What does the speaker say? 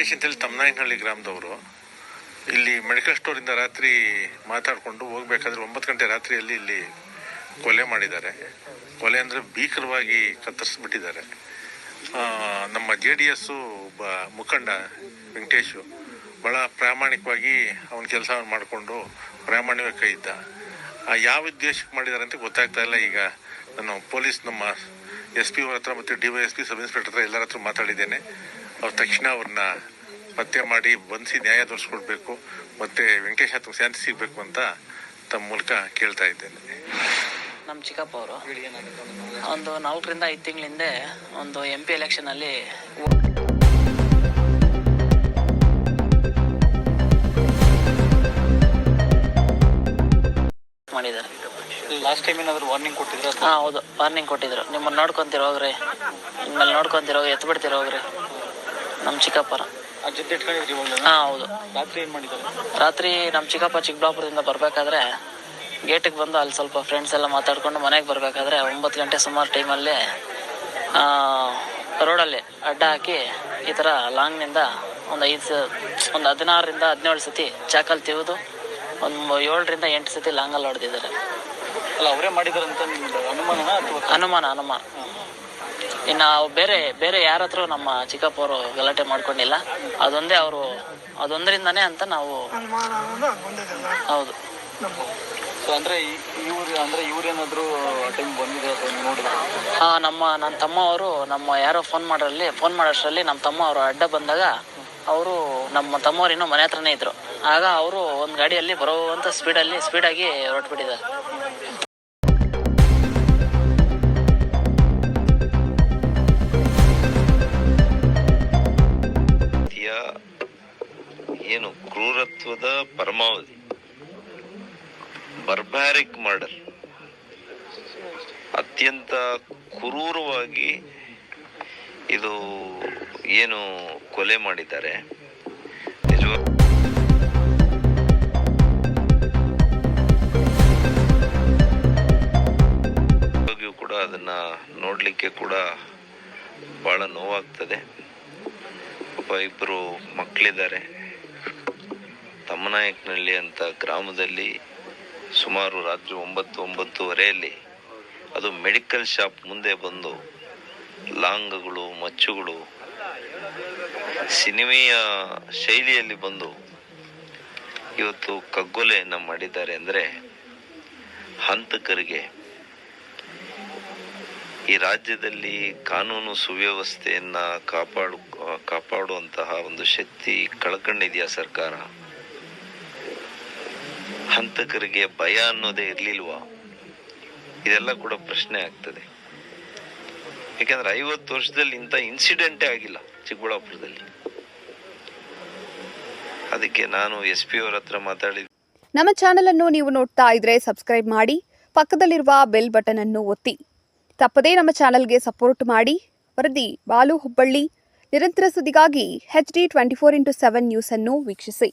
ವೆಂಕಟೇಶ್ ಅಂತೇಳಿ ತಮ್ಮನಾಯಕನಹಳ್ಳಿ ಗ್ರಾಮದವರು, ಇಲ್ಲಿ ಮೆಡಿಕಲ್ ಸ್ಟೋರಿಂದ ರಾತ್ರಿ ಮಾತಾಡಿಕೊಂಡು ಹೋಗ್ಬೇಕಾದ್ರೆ ಒಂಬತ್ತು ಗಂಟೆ ರಾತ್ರಿಯಲ್ಲಿ ಇಲ್ಲಿ ಕೊಲೆ ಮಾಡಿದ್ದಾರೆ. ಕೊಲೆ ಅಂದರೆ ಭೀಕರವಾಗಿ ಕತ್ತರಿಸ್ಬಿಟ್ಟಿದ್ದಾರೆ. ನಮ್ಮ ಜೆ ಡಿ ಎಸ್ಸು ಒಬ್ಬ ಮುಖಂಡ ವೆಂಕಟೇಶು ಭಾಳ ಪ್ರಾಮಾಣಿಕವಾಗಿ ಅವನ ಕೆಲಸವನ್ನು ಮಾಡಿಕೊಂಡು ಕೈ ಇದ್ದ. ಯಾವ ಉದ್ದೇಶಕ್ಕೆ ಮಾಡಿದ್ದಾರೆ ಅಂತ ಗೊತ್ತಾಗ್ತಾ ಇಲ್ಲ. ಈಗ ನಾನು ಪೊಲೀಸ್ ನಮ್ಮ ಎಸ್ ಪಿ ಅವ್ರ ಹತ್ರ ಮತ್ತು D Y S P sub inspector ಹತ್ರ ಎಲ್ಲರ ಹತ್ರ ಮಾತಾಡಿದ್ದೇನೆ. ಅವ್ರು ತಕ್ಷಣ ಅವ್ರನ್ನ ಪತ್ತೆ ಮಾಡಿ ಬಂಧಿಸಿ ನ್ಯಾಯ ತೋರಿಸ್ಕೊಡ್ಬೇಕು ಮತ್ತೆ ವೆಂಕಟೇಶ್ ಹತ್ರ ಶಾಂತಿ ಸಿಗಬೇಕು ಅಂತ ತಮ್ಮ ಮೂಲಕ ಕೇಳ್ತಾ ಇದ್ದೇನೆ. ನಮ್ಮ ಚಿಕ್ಕಪ್ಪ ಅವರು. ಒಂದು ನಾಲ್ಕರಿಂದ ಐದು ತಿಂಗಳ ಹಿಂದೆ ಒಂದು ಎಂ ಪಿ ಎಲೆಕ್ಷನಲ್ಲಿ ಮಾಡಿದ್ದಾರೆ. ಲಾಸ್ಟ್ ಟೈಮ್ ಏನಾದ್ರು ವಾರ್ನಿಂಗ್ ಕೊಟ್ಟಿದ್ರು? ಹಾಂ ಹೌದು. ವಾರ್ನಿಂಗ್ ಕೊಟ್ಟಿದ್ರು. ನಿಮ್ಮನ್ನು ನೋಡ್ಕೊಂತೀರ ಹೋಗ್ರಿ? ನಿಮ್ಮಲ್ಲಿ ನೋಡ್ಕೊಂತೀರ ಹೋಗಿ ಎತ್ತು ಬಿಡ್ತೀರ ಹೋಗ್ರಿ? ನಮ್ಮ ಚಿಕ್ಕಪ್ಪರ. ಹಾಂ ಹೌದು. ರಾತ್ರಿ ಏನು ಮಾಡಿದ್ದಾರೆ? ರಾತ್ರಿ ನಮ್ಮ ಚಿಕ್ಕಪ್ಪ ಚಿಕ್ಕಬಳ್ಳಾಪುರದಿಂದ ಬರಬೇಕಾದ್ರೆ ಗೇಟಿಗೆ ಬಂದು ಅಲ್ಲಿ ಸ್ವಲ್ಪ ಫ್ರೆಂಡ್ಸ್ ಎಲ್ಲ ಮಾತಾಡ್ಕೊಂಡು ಮನೆಗೆ ಬರಬೇಕಾದ್ರೆ ಒಂಬತ್ತು ಗಂಟೆ ಸುಮಾರು ಟೈಮಲ್ಲಿ ರೋಡಲ್ಲಿ ಅಡ್ಡ ಹಾಕಿ ಈ ಥರ ಲಾಂಗ್ನಿಂದ ಒಂದು ಐದು ಸ ಒಂದು ಹದಿನಾರರಿಂದ ಹದಿನೇಳು ಸತಿ ಚಾಕಲ್ ತೆಗೆದು ಒಂದು ಏಳರಿಂದ ಎಂಟು ಸತಿ ಲಾಂಗಲ್ಲಿ ಹೊಡೆದಿದ್ದಾರೆ. ಅಲ್ಲ ಅವರೇ ಮಾಡಿದಾರಂತ ಅನುಮಾನನ ಅನುಮಾನ ಅನುಮಾನ. ಇನ್ನು ಬೇರೆ ಬೇರೆ ಯಾರ ಹತ್ರ ನಮ್ಮ ಚಿಕ್ಕಪ್ಪ ಅವರು ಗಲಾಟೆ ಮಾಡ್ಕೊಂಡಿಲ್ಲ. ಅದೊಂದೇ ಅವರು ಅದೊಂದರಿಂದನೇ ಅಂತ ನಾವು ಹೌದು. ಸೊ ಅಂದ್ರೆ ಇವ್ರು ಅಂದ್ರೆ ಇವ್ರೇನಾದ್ರು ಟೈಮ್ ನೋಡಿದ್ರೆ? ಆ, ನಮ್ಮ ನನ್ನ ತಮ್ಮ ಅವರು ನಮ್ಮ ಯಾರೋ ಫೋನ್ ಮಾಡೋರಲ್ಲಿ ಫೋನ್ ಮಾಡೋಷ್ಟರಲ್ಲಿ ನಮ್ಮ ತಮ್ಮ ಅವರು ಅಡ್ಡ ಬಂದಾಗ ಅವರು ನಮ್ಮ ತಮ್ಮವ್ರು ಇನ್ನೂ ಮನೆ ಹತ್ರನೇ ಇದ್ರು. ಆಗ ಅವರು ಒಂದು ಗಾಡಿಯಲ್ಲಿ ಬರುವಂಥ ಸ್ಪೀಡಲ್ಲಿ ಸ್ಪೀಡಾಗಿ ಹೊರಟ್ಬಿಟ್ಟಿದ್ದಾರೆ. ಕ್ರೂರತ್ವದ ಪರಮಾವಧಿ. Barbaric murder. ಅತ್ಯಂತ ಕ್ರೂರವಾಗಿ ಇದು ಏನು ಕೊಲೆ ಮಾಡಿದ್ದಾರೆ. ನಿಜವಾಗ ನಿಜವಾಗಿಯೂ ಕೂಡ ಅದನ್ನ ನೋಡ್ಲಿಕ್ಕೆ ಕೂಡ ಬಹಳ ನೋವಾಗ್ತದೆ. ಒಬ್ಬ ಇಬ್ಬರು ಮಕ್ಕಳಿದ್ದಾರೆ ತಮ್ಮನಾಯಕನಹಳ್ಳಿ ಅಂತ ಗ್ರಾಮದಲ್ಲಿ ಸುಮಾರು ರಾತ್ರಿ ಒಂಬತ್ತು ಒಂಬತ್ತುವರೆಯಲ್ಲಿ ಅದು ಮೆಡಿಕಲ್ ಶಾಪ್ ಮುಂದೆ ಬಂದು ಲಾಂಗ್ಗಳು, ಮಚ್ಚುಗಳು, ಸಿನಿಮೆಯ ಶೈಲಿಯಲ್ಲಿ ಬಂದು ಇವತ್ತು ಕಗ್ಗೊಲೆಯನ್ನು ಮಾಡಿದ್ದಾರೆ ಅಂದರೆ ಹಂತಕರಿಗೆ. ಈ ರಾಜ್ಯದಲ್ಲಿ ಕಾನೂನು ಸುವ್ಯವಸ್ಥೆಯನ್ನ ಕಾಪಾಡು, ಕಾಪಾಡುವಂತಹ ಒಂದು ಶಕ್ತಿ ಕಳ್ಕೊಂಡಿದೆಯಾ ಸರ್ಕಾರ? ಹಂತಕರಿಗೆ ಭಯ ಅನ್ನೋದೇ ಇರ್ಲಿಲ್ವಾ? ಇದೆಲ್ಲ ಕೂಡ ಪ್ರಶ್ನೆ ಆಗ್ತದೆ. ಯಾಕಂದ್ರೆ ಐವತ್ತು ವರ್ಷದಲ್ಲಿ ಇಂಥ ಇನ್ಸಿಡೆಂಟೇ ಆಗಿಲ್ಲ ಚಿಕ್ಕಬಳ್ಳಾಪುರದಲ್ಲಿ. ಅದಕ್ಕೆ ನಾನು ಎಸ್ ಪಿ ಅವರ ಹತ್ರ ನಮ್ಮ ಚಾನೆಲ್ ಅನ್ನು ನೀವು ನೋಡ್ತಾ ಇದ್ರೆ ಸಬ್ಸ್ಕ್ರೈಬ್ ಮಾಡಿ, ಪಕ್ಕದಲ್ಲಿರುವ ಬೆಲ್ ಬಟನ್ ಅನ್ನು ಒತ್ತಿ. ತಪ್ಪದೇ ನಮ್ಮ ಚಾನೆಲ್ಗೆ ಸಪೋರ್ಟ್ ಮಾಡಿ. ವರದಿ ಬಾಲು ಹುಬ್ಬಳ್ಳಿ, ನಿರಂತರ ಸುದ್ದಿಗಾಗಿ H D twenty four into seven news ಅನ್ನು ವೀಕ್ಷಿಸಿ.